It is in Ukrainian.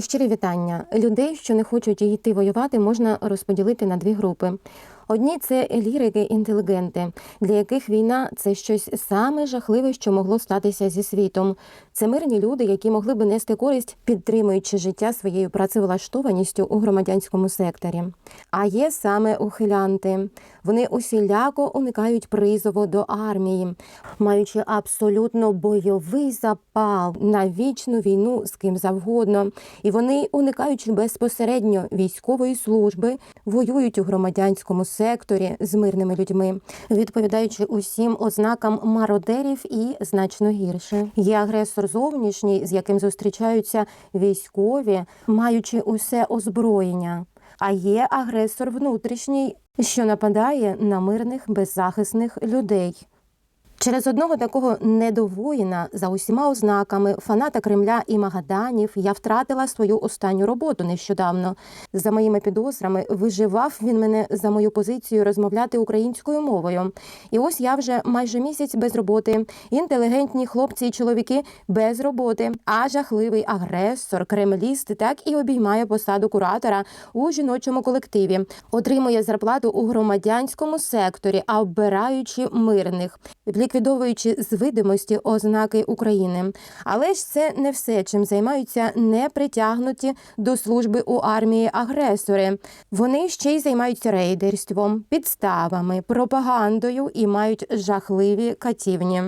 Щирі вітання. Людей, що не хочуть йти воювати, можна розподілити на дві групи. Одні це лірики, інтелігенти, для яких війна це щось саме жахливе, що могло статися зі світом. Це мирні люди, які могли би нести користь, підтримуючи життя своєю працевлаштованістю у громадянському секторі. А є саме ухилянти. Вони усіляко уникають призову до армії, маючи абсолютно бойовий запал на вічну війну з ким завгодно. І вони, уникаючи безпосередньо військової служби, воюють у громадянському секторі з мирними людьми, відповідаючи усім ознакам мародерів і значно гірше. Є агресор зовнішній, з яким зустрічаються військові, маючи усе озброєння. А є агресор внутрішній, що нападає на мирних беззахисних людей. Через одного такого недовоїна за усіма ознаками фаната Кремля і Магаданів я втратила свою останню роботу нещодавно. За моїми підозрами виживав він мене за мою позицію розмовляти українською мовою. І ось я вже майже місяць без роботи. Інтелігентні хлопці і чоловіки без роботи. А жахливий агресор, кремліст так і обіймає посаду куратора у жіночому колективі, отримує зарплату у громадянському секторі, а обираючи мирних ліквідовуючи з видимості ознаки України. Але ж це не все, чим займаються непритягнуті до служби у армії агресори. Вони ще й займаються рейдерством, підставами, пропагандою і мають жахливі катівні.